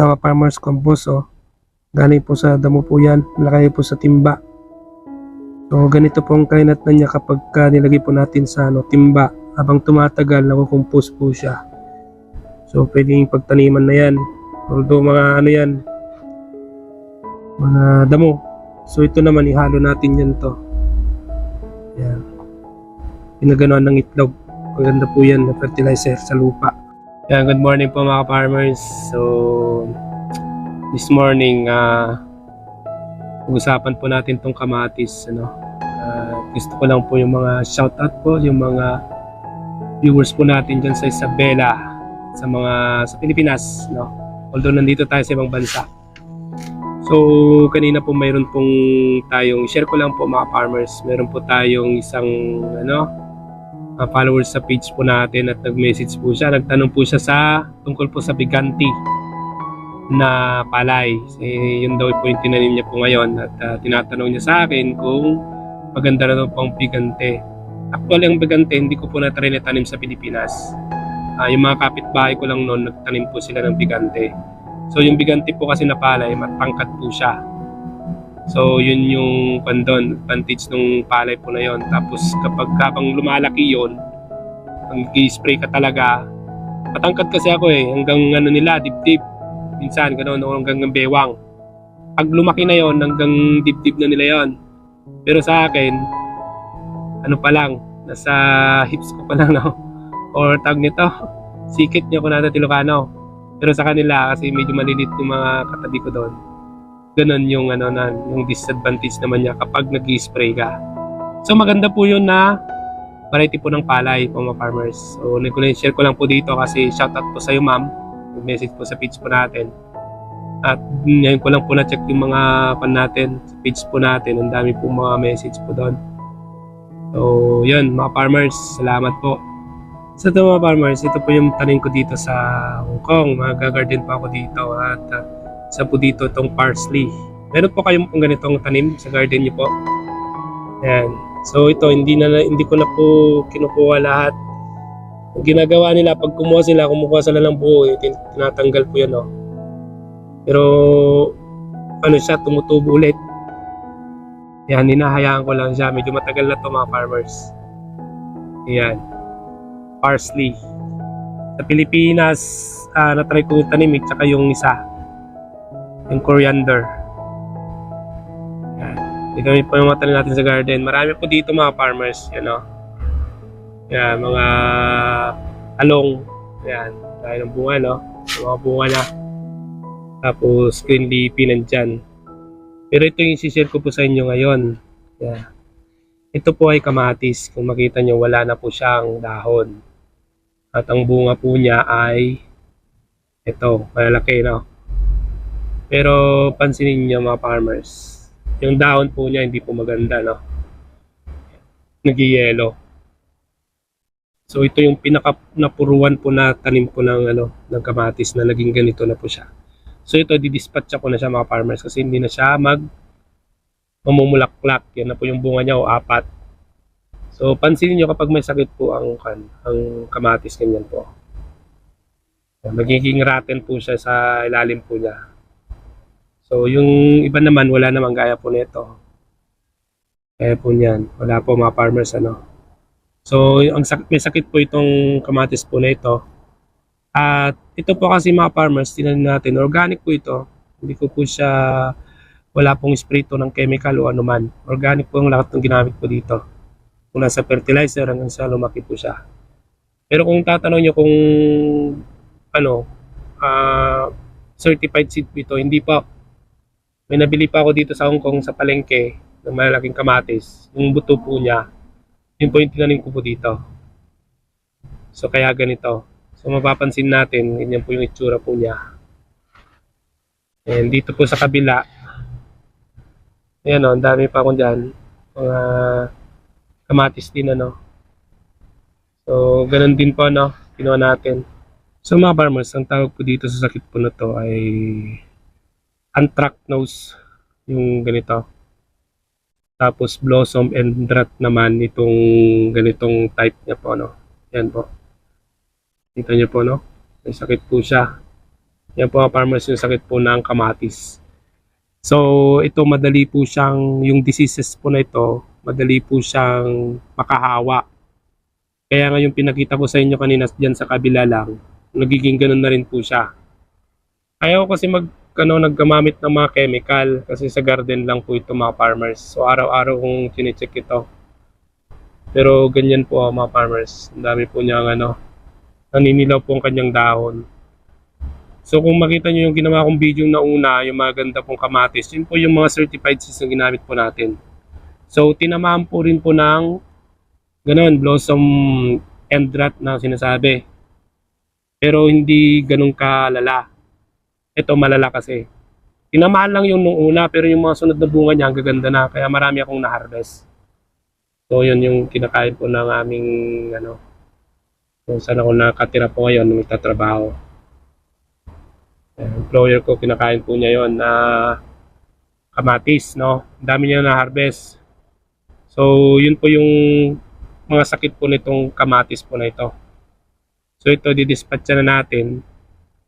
Tama farmers compost oh. Galing po sa damo po yan. Nakaya po sa timba. So ganito po ang kainat na niya kapag ka nilagay po natin sa ano, timba. Habang tumatagal, nakukompose po siya. So pwedeng pagtaniman na yan. Although mga ano yan, mga damo. So ito naman ihalo natin yan to. Yan. Pinaganoan ng itlog. Maganda po yan na fertilizer sa lupa. Yan, good morning po mga farmers. So, this morning, ah usapan po natin tong kamatis. Ano? Ah, gusto ko lang po yung mga shoutout po, yung mga viewers po natin dyan sa Isabela, sa mga sa Pilipinas. No? Although nandito tayo sa ibang bansa. So, kanina po mayroon pong tayong, share ko lang po mga farmers, mayroon po tayong isang, ano, uh, followers sa page po natin at nag-message po siya. Nagtanong po siya sa, tungkol po sa biganti na palay. Eh, yun daw po yung tinanim niya po ngayon at ah, tinatanong niya sa akin kung maganda na daw po ang bigante. Actually, ang bigante, hindi ko po na-try na tanim sa Pilipinas. Ah, yung mga kapitbahay ko lang noon, nagtanim po sila ng bigante. So yung bigante po kasi na palay, matangkad po siya. So yun yung pandon, advantage ng palay po na yon. Tapos kapag habang lumalaki yon, ang spray ka talaga, matangkad kasi ako eh, hanggang ano nila, dibdib. Minsan, gano'n, hanggang ng bewang. Pag lumaki na yon hanggang dibdib na nila yon. Pero sa akin, ano pa lang, nasa hips ko pa lang, no? Or tag nito, sikit niyo ko na Ilocano. Pero sa kanila, kasi medyo malilit yung mga katabi ko doon, ganun yung ano na yung disadvantage naman niya kapag nag-spray ka. So maganda po yun na variety po ng palay po mga farmers. So nag-share ko lang po dito kasi shoutout po sa iyo ma'am. Message po sa page po natin. At ngayon ko lang po na-check yung mga pan natin sa page po natin. Ang dami po mga message po doon. So yun mga farmers, salamat po. Sa ito mga farmers, ito po yung tanim ko dito sa Hong Kong. Mag-garden pa ako dito at uh, isa po dito itong parsley. Meron po kayong pong ganitong tanim sa garden niyo po. Ayan. So ito, hindi, na, hindi ko na po kinukuha lahat. Ang ginagawa nila, pag kumuha sila, kumukuha sila ng buo, eh, tin- tinatanggal po yan. Oh. Pero ano siya, tumutubo ulit. Yan, hinahayaan ko lang siya. Medyo matagal na to mga farmers. Ayan. Parsley. Sa Pilipinas, ah, na-try ko tanim, eh, tsaka yung isa yung coriander. Yan. Ito po yung mga tanim natin sa garden. Marami po dito mga farmers, you know. Yan, mga along. Yan, tayo ng bunga, no? Mga bunga na. Tapos, green leafy nandyan. Pero ito yung isi-share ko po sa inyo ngayon. Yan. Ito po ay kamatis. Kung makita nyo, wala na po siyang dahon. At ang bunga po niya ay ito, malalaki, no? Pero pansinin niyo mga farmers, yung dahon po niya hindi po maganda, no? Nagiyelo. So ito yung pinaka napuruan po na tanim po ng ano ng kamatis na naging ganito na po siya. So ito didispatch ko na siya mga farmers kasi hindi na siya mag mamumulaklak. Yan na po yung bunga niya o apat. So pansinin niyo kapag may sakit po ang kan, ang kamatis ganyan po. Nagiging rotten po siya sa ilalim po niya. So, yung iba naman, wala namang gaya po nito. Kaya po niyan. Wala po mga farmers, ano. So, ang sak- may sakit po itong kamatis po na ito. At ito po kasi mga farmers, tinanin natin, organic po ito. Hindi ko po siya, wala pong spray to ng chemical o anuman. Organic po ang lahat ng ginamit po dito. Kung nasa fertilizer hanggang sa lumaki po siya. Pero kung tatanong nyo kung ano, ah, certified seed po ito, hindi pa may nabili pa ako dito sa Hong Kong sa palengke ng malalaking kamatis. Yung buto po niya, yun po yung tinanim ko po dito. So kaya ganito. So mapapansin natin, ganyan po yung itsura po niya. And dito po sa kabila, ayan o, ang dami pa akong dyan. Mga kamatis din ano. So ganun din po no, ginawa natin. So mga farmers, ang tawag po dito sa sakit po na to ay anthracnose yung ganito. Tapos blossom and drought naman itong ganitong type niya po no. Yan po. Kita niyo po no. May sakit po siya. Yan po farmers yung sakit po ng kamatis. So, ito madali po siyang, yung diseases po na ito, madali po siyang makahawa. Kaya nga yung pinakita ko sa inyo kanina dyan sa kabila lang, nagiging ganun na rin po siya. Ayaw kasi mag, ano, naggamamit ng mga chemical kasi sa garden lang po ito mga farmers. So, araw-araw kong chinecheck ito. Pero ganyan po ah, mga farmers. Ang dami po niyang ano, naninilaw po ang kanyang dahon. So kung makita nyo yung ginawa kong video na una, yung mga ganda pong kamatis, yun po yung mga certified seeds na ginamit po natin. So tinamaan po rin po ng ganun, blossom end rot na sinasabi. Pero hindi ganun kalala. Ito malala kasi. Tinamaan lang yung nung una pero yung mga sunod na bunga niya ang gaganda na kaya marami akong na-harvest. So yun yung kinakain po ng aming ano, kung saan ako nakatira po ngayon nung nagtatrabaho. Employer ko, kinakain po niya yon na kamatis, no? Ang dami niya na harvest. So, yun po yung mga sakit po nitong kamatis po na ito. So, ito, didispatcha na natin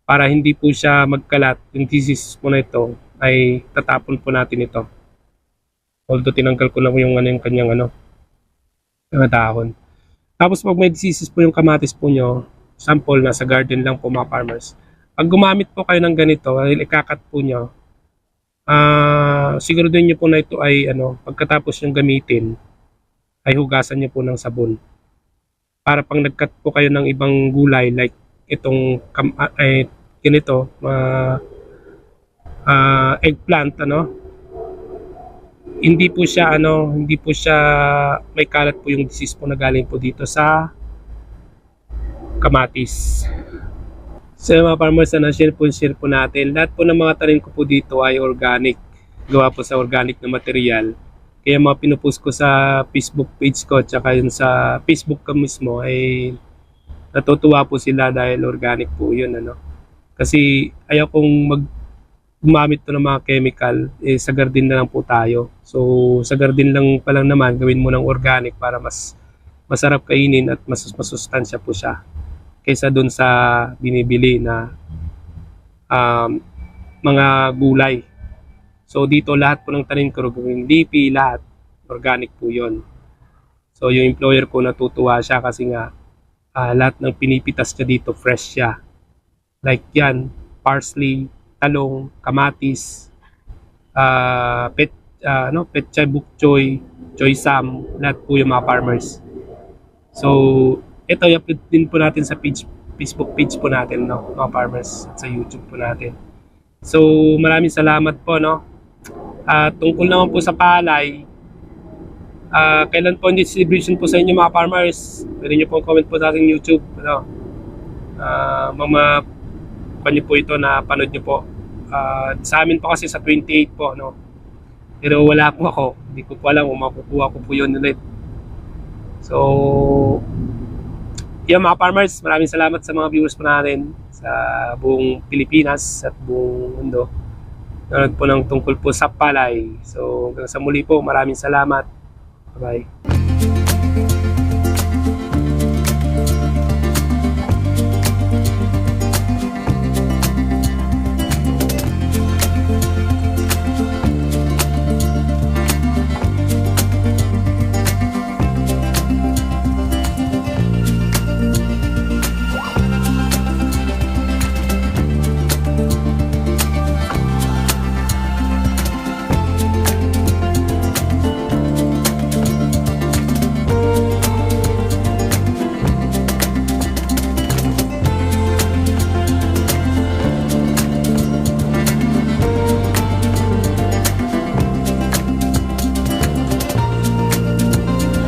para hindi po siya magkalat. Yung disease po na ito ay tatapon po natin ito. Although tinanggal ko na po yung, ano, yung kanyang ano, mga dahon. Tapos pag may diseases po yung kamatis po nyo, sample nasa garden lang po mga farmers. Pag gumamit po kayo ng ganito, ikakat po nyo, ah siguraduhin nyo po na ito ay ano, pagkatapos yung gamitin, ay hugasan nyo po ng sabon. Para pang nagkat po kayo ng ibang gulay like itong ay ganito, ah, ah, eggplant ano, hindi po siya ano, hindi po siya may kalat po yung disease po na galing po dito sa kamatis. So mga farmers na share po share po natin. Lahat po ng mga tanim ko po dito ay organic. Gawa po sa organic na material. Kaya mga pinupost ko sa Facebook page ko tsaka yun sa Facebook ko mismo ay natutuwa po sila dahil organic po yun ano. Kasi ayaw kong mag gumamit to ng mga chemical, eh, sa garden na lang po tayo. So, sa garden lang pa lang naman, gawin mo ng organic para mas masarap kainin at mas masustansya po siya kaysa dun sa binibili na um, mga gulay. So, dito lahat po ng tanim ko, gawing leafy, lahat, organic po yon So, yung employer ko natutuwa siya kasi nga ah, lahat ng pinipitas niya dito fresh siya. Like yan, parsley, talong, kamatis, ah pet, ah, ano, petchay bok choy, choy sam, lahat po yung mga farmers. So, ito i-upload din po natin sa page, Facebook page po natin, no, mga farmers, at sa YouTube po natin. So, maraming salamat po, no. Ah, tungkol naman po sa palay, ah kailan po ang distribution po sa inyo mga farmers? Pwede nyo po comment po sa ating YouTube, ano. Ah, mga pan po ito na panood niyo po. Ah, sa amin po kasi sa 28 po, no. Pero wala po ako. Hindi ko po alam kung makukuha ko po yun ulit. So, yan mga farmers, maraming salamat sa mga viewers po natin sa buong Pilipinas at buong mundo. Nanood po ng tungkol po sa palay. So, hanggang sa muli po, maraming salamat. 拜拜。